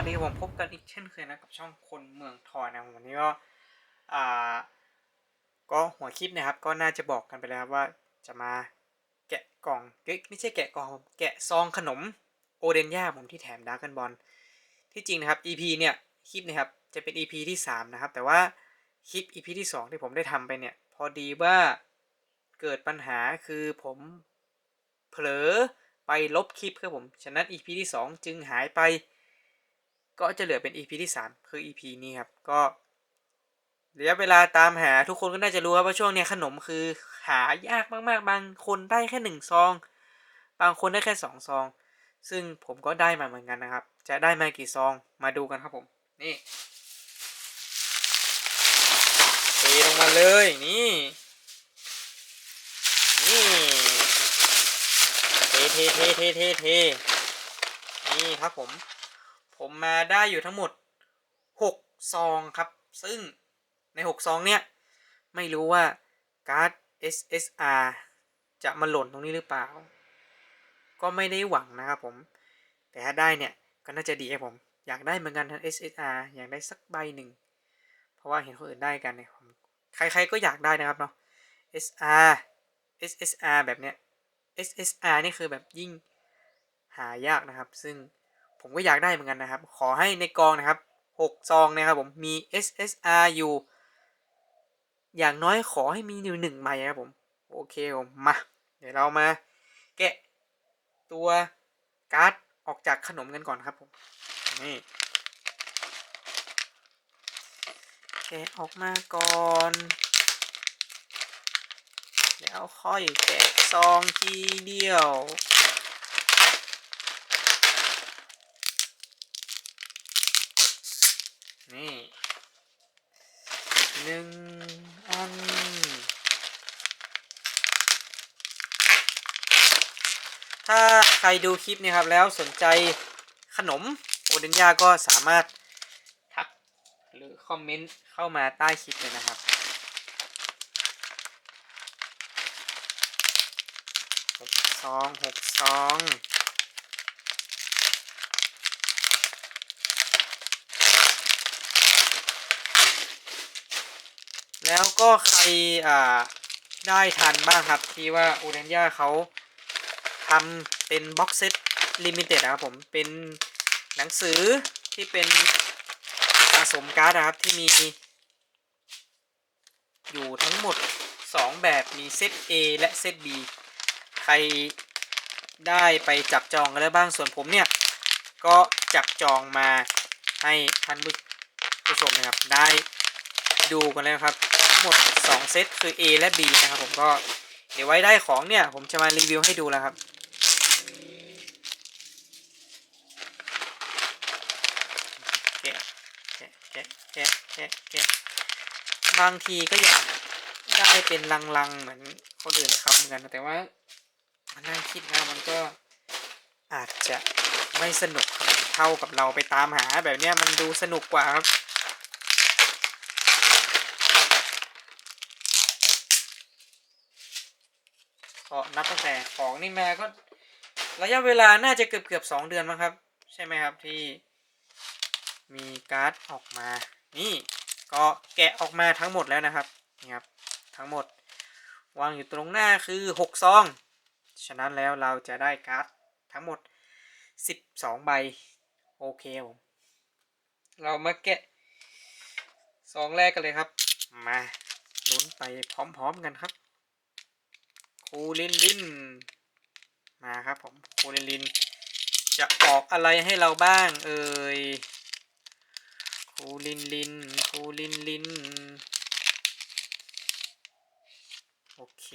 วัสดีผมพบกันอีกเช่นเคยนะกับช่องคนเมืองทอยนะวันนี้ก็อ่าก็หัวคลิปนะครับ ก็น่าจะบอกกันไปแล้วว่าจะมาแกะกล่องไม่ใช่แกะกล่องแกะซองขนมโอเดนย่าผมที่แถมดาร์กันบอลที่จริงนะครับ EP เนี่ยคลิปนะครับจะเป็น EP ที่ 3 นะครับ แต่ว่าคลิป EP ที่ 2 ที่ผมได้ทำไปเนี่ย พอดีว่าเกิดปัญหาคือผมเผลอไปลบคลิปครับผมฉะนั้น EP ที่ 2 จึงหายไป ก็จะเหลือเป็น EP ที่ 3 คือ EP นี้ครับ ก็ระยะเวลาตามหาทุกคนก็น่าจะรู้ครับว่าช่วงเนี้ยขนมคือหายากมากๆ บางคนได้แค่หนึ่งซอง บางคนได้แค่สองซอง ซึ่งผมก็ได้มาเหมือนกันนะครับ จะได้มากี่ซองมาดูกันครับผม นี่เทลงมาเลยนี่ นี่เทเทเทเทเทเทนี่ครับผม ผมมาได้อยู่ทั้งหมดหกซองครับ ซึ่งในหกซองเนี่ย ไม่รู้ว่าการ์ด SSR จะมาหล่นตรงนี้หรือเปล่า ก็ไม่ได้หวังนะครับผม แต่ถ้าได้เนี่ย ก็น่าจะดีครับผม อยากได้เหมือนกันทั้ง SSR อยากได้สักใบหนึ่ง เพราะว่าเห็นคนอื่นได้กันเนี่ยผมใครๆก็อยากได้นะครับเนาะ SR SSR แบบเนี้ย SSR นี่คือแบบยิ่งหายากนะครับ ซึ่ง ผมก็อยากได้เหมือนกันนะครับ ขอให้ในกองนะครับ6ซองนะครับผมมี SSR อยู่ อย่างน้อยขอให้มีอยู่หนึ่งใบนะครับผม โอเคผมมา เดี๋ยวเรามาแกะตัวการ์ดออกจากขนมกันก่อนครับผม นี่แกะออกมาก่อนแล้วค่อยแกะซองทีเดียว นี่ หนึ่งอัน ถ้าใครดูคลิปนี้ครับแล้วสนใจขนมโอเดนยาก็สามารถทักหรือคอมเมนต์เข้ามาใต้คลิปเลยนะครับ หกซองหกซอง แล้วก็ใครอ่าได้ทันบ้างครับที่ว่าอูเดนย่าเขาทำเป็นบ็อกเซตลิมิเต็ดนะครับผมเป็นหนังสือที่เป็นสะสมการ์ดนะครับที่มี อยู่ทั้งหมด 2 แบบมีเซต A และเซต B ใครได้ไปจับจองกันแล้วบ้างส่วนผมเนี่ย ก็จับจองมาให้ท่านผู้ชมนะครับได้ดูกันแล้วครับ งหมด 2 เซตคือ A และ B นะครับผมก็เดี๋ยวไว้ได้ของเนี่ย ผมจะมารีวิวให้ดูแล้วครับแกะแกะแกะแกะแกะบางทีก็อยากได้เป็นลังๆ เหมือนคนอื่นเขาเหมือนกันแต่ว่ามันนั่งคิดนะมันก็อาจจะไม่สนุกเท่ากับเราไปตามหาแบบเนี้ยมันดูสนุกกว่าครับ ก็นับตั้งแต่ของนี่แมาก็ ระยะเวลาน่าจะเกือบเกือบสองเดือนมั้งครับ ใช่ไหมครับที่มีการ์ดออกมา นี่ก็แกะออกมาทั้งหมดแล้วนะครับนี่ครับทั้งหมด วางอยู่ตรงหน้าคือหกซองฉะนั้นแล้วเราจะได้การ์ดทั้งหมดสิบสองใบ โอเคผมเรามาแกะซองแรกกันเลยครับ มาลุ้นไปพร้อมๆกันครับ คูลินลินมาครับผมคูลินลิน จะออกอะไรให้เราบ้าง เอ่ยคูลินลินคูลินลินโอเค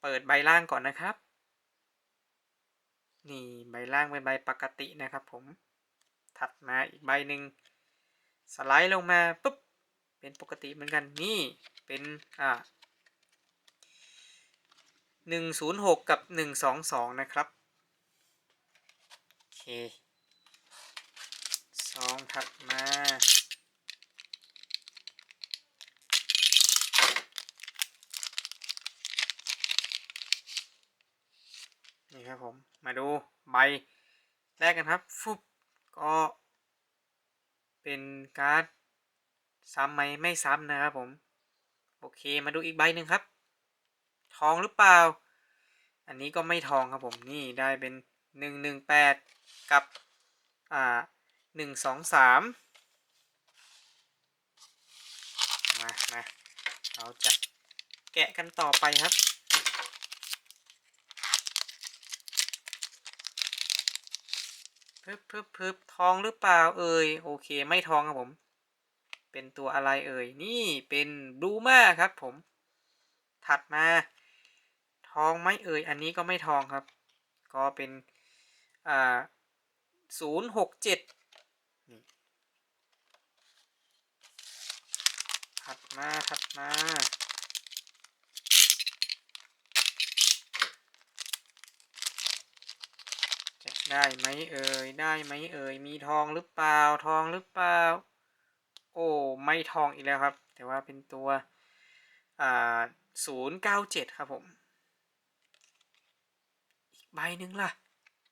เปิดใบล่างก่อนนะครับ นี่ใบล่างเป็นใบปกตินะครับผม ถัดมาอีกใบหนึ่งสไลด์ลงมาปุ๊บ เป็นปกติเหมือนกัน นี่ เป็น อ่า หนึ่งศูนย์หกกับหนึ่งสองสองนะครับ โอเคซองถัดมานี่ครับผม มาดูใบแรกกันครับ ฟุบก็เป็นการ์ดซ้ำไหมไม่ซ้ำนะครับผม โอเคมาดูอีกใบหนึ่งครับ ทองหรือเปล่า อันนี้ก็ไม่ทองครับผมนี่ได้เป็นหนึ่งหนึ่งแปดกับอ่าหนึ่งสองสามมามาเราจะแกะกันต่อไปครับพึบพึบพึบทองหรือเปล่าเอ่ยโอเคไม่ทองครับผม เป็นตัวอะไรเอ่ยนี่เป็นบลูมาครับผม ถัดมา ทองไหม่เอ่ย อันนี้ก็ไม่ทองครับ ก็เป็นอ่าศูนย์หกเจ็ดถัดมาถัดมาจะได้ไหมเอ่ย ได้ไหมเอ่ย มีทองหรือเปล่า ทองหรือเปล่า โอ้ ไม่ทองอีกแล้วครับ แต่ว่าเป็นตัว อ่าศูนย์เก้าเจ็ดครับผม ใบหนึ่งล่ะ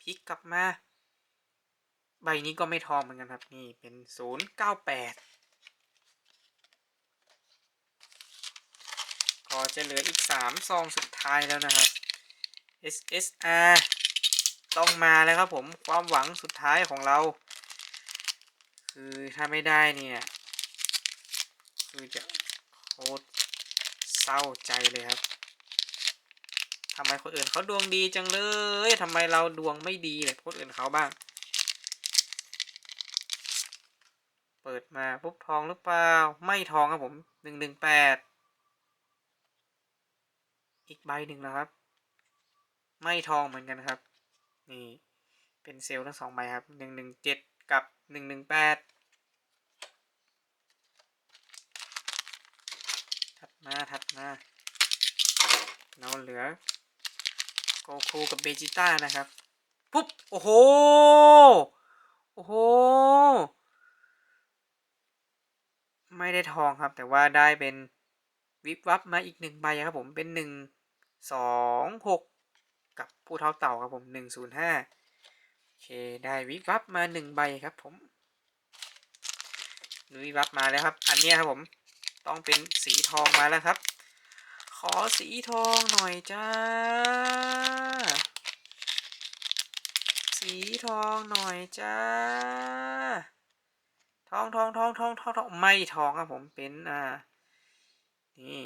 พลิกกลับมา ใบนี้ก็ไม่ทองเหมือนกันครับ นี่เป็นศูนย์เก้าแปดก็จะเหลืออีกสามซองสุดท้ายแล้วนะครับ SSR ต้องมาแล้วครับผมความหวังสุดท้ายของเรา คือถ้าไม่ได้เนี่ย คือจะโคตรเศร้าใจเลยครับ ทำไมคนอื่นเขาดวงดีจังเลยทำไมเราดวงไม่ดีเลยคนอื่นเขาบ้าง เปิดมาปุ๊บทองหรือเปล่า ไม่ทองครับผมหนึ่งหนึ่งแปด อีกใบหนึ่งนะครับ ไม่ทองเหมือนกันครับ นี่ เป็นเซลล์ทั้งสองใบครับหนึ่งหนึ่งเจ็ดกับหนึ่งหนึ่งแปดถัดมาถัดมาเราเหลือ คูกับเบจิต้านะครับ ปุ๊บ โอ้โห โอ้โห ไม่ได้ทองครับ แต่ว่าได้เป็นวิบวับมาอีกหนึ่งใบครับผมเป็นหนึ่งสองหกกับผู้เท่าเต่าครับผมหนึ่งศูนย์ห้าโอเคได้วิบวับมาหนึ่งใบครับผมวิบวับมาแล้วครับ อันนี้ครับผมต้องเป็นสีทองมาแล้วครับ ขอสีทองหน่อยจ้า สีทองหน่อยจ้า ทองทองทองทองทองทองไม่ทองครับผมเป็นอ่า นี่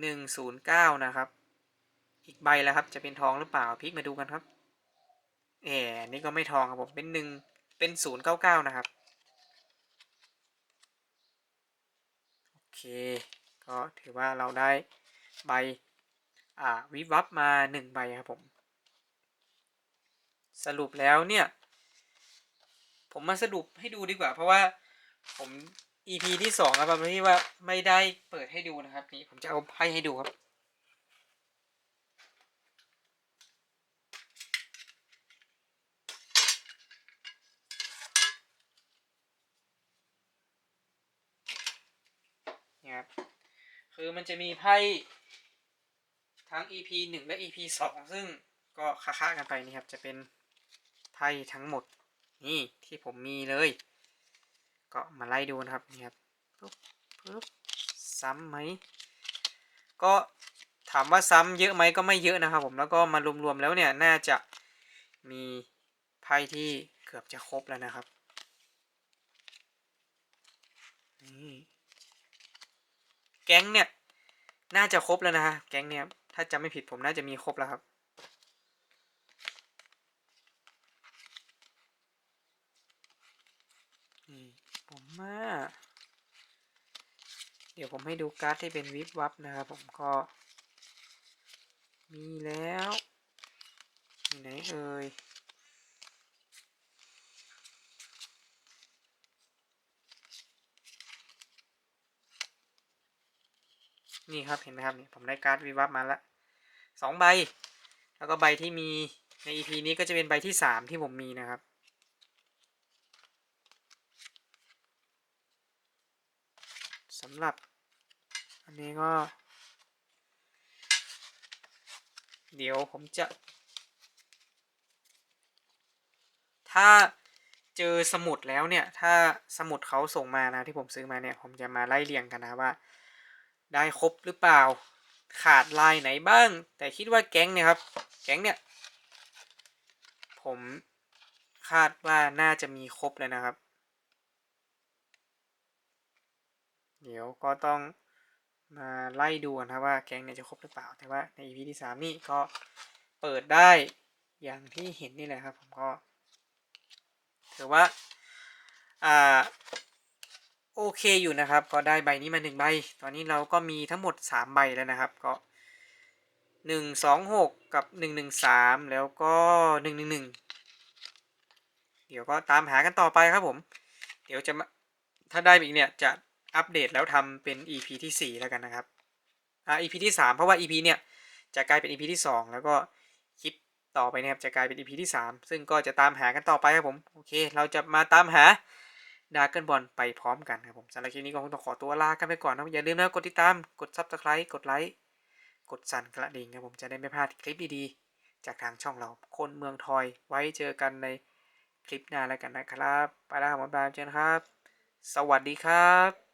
หนึ่งศูนย์เก้านะครับ อีกใบแล้วครับ จะเป็นทองหรือเปล่าพลิกมาดูกันครับแหมนี่ก็ไม่ทองครับผมเป็นหนึ่งเป็นศูนย์เก้าเก้านะครับ โอเค ก็ถือว่าเราได้ ใบอ่าวิบวับมาหนึ่งใบครับผม สรุปแล้วเนี่ย ผมมาสรุปให้ดูดีกว่า เพราะว่าผม EP ที่สองครับที่ว่าไม่ได้เปิดให้ดูนะครับ นี่ผมจะเอาไพ่ให้ดูครับนี่ครับคือมันจะมีไพ่ ทั้ง EP หนึ่งและ EP สองซึ่งก็ค้าๆกันไปนี่ครับ จะเป็นไพ่ทั้งหมด นี่ที่ผมมีเลย ก็มาไล่ดูนะครับนี่ครับปุ๊บปุ๊บซ้ำไหม ก็ถามว่าซ้ำเยอะไหมก็ไม่เยอะนะครับผมแล้วก็มารวมๆแล้วเนี่ยน่าจะมีไพ่ที่เกือบจะครบแล้วนะครับนี่แก๊งเนี่ย น่าจะครบแล้วนะฮะแก๊งเนี่ย ถ้าจำไม่ผิดผมน่าจะมีครบแล้วครับ นี่ผมมาเดี๋ยวผมให้ดูการ์ดที่เป็นวิบวับนะครับผมก็ มีแล้วไหนเอ่ย นี่ครับเห็นไหมครับนี่ผมได้การ์ดวิวับมาละสองใบ แล้วก็ใบที่มีใน EP นี้ก็จะเป็นใบที่สามที่ผมมีนะครับสำหรับ อันนี้ก็ เดี๋ยวผมจะ ถ้าเจอสมุดแล้วเนี่ย ถ้าสมุดเขาส่งมานะที่ผมซื้อมาเนี่ย ผมจะมาไล่เรียงกันนะว่า ได้ครบหรือเปล่า ขาดลายไหนบ้าง แต่คิดว่าแก๊งเนี่ยครับ แก๊งเนี่ย ผมคาดว่าน่าจะมีครบเลยนะครับ เดี๋ยวก็ต้องมาไล่ดูกันครับว่าแก๊งเนี่ยจะครบหรือเปล่า แต่ว่าใน EP ที่สามนี่ก็เปิดได้อย่างที่เห็นนี่แหละครับ ผมก็ถือว่า อ่า โอเคอยู่นะครับ ก็ได้ใบนี้มาหนึ่งใบ ตอนนี้เราก็มีทั้งหมดสามใบแล้วนะครับก็หนึ่งสองหกกับหนึ่งหนึ่งสามแล้วก็หนึ่งหนึ่งหนึ่งเดี๋ยวก็ตามหากันต่อไปครับผม เดี๋ยวจะมาถ้าได้อีกเนี่ยจะอัปเดตแล้วทำเป็น EP ที่สี่แล้วกันนะครับอ่า EP ที่สามเพราะว่า EP เนี่ยจะกลายเป็น EP ที่สองแล้วก็คลิปต่อไปเนี่ยจะกลายเป็น EP ที่สามซึ่งก็จะตามหากันต่อไปครับผมโอเค เราจะมาตามหา ดาร์กเกิลบอลไปพร้อมกันครับผมสำหรับคลิปนี้ก็คงต้องขอตัวลากันไปก่อนนะอย่าลืมนะกดติดตามกด subscribe กดไลค์กดสั่นกระดิ่งครับผมจะได้ไม่พลาดคลิปดีๆ จากทางช่องเราคนเมืองทอยไว้เจอกันในคลิปหน้าแล้วกันนะครับ ไปแล้วครับบ๊ายบายเจอกันครับ สวัสดีครับ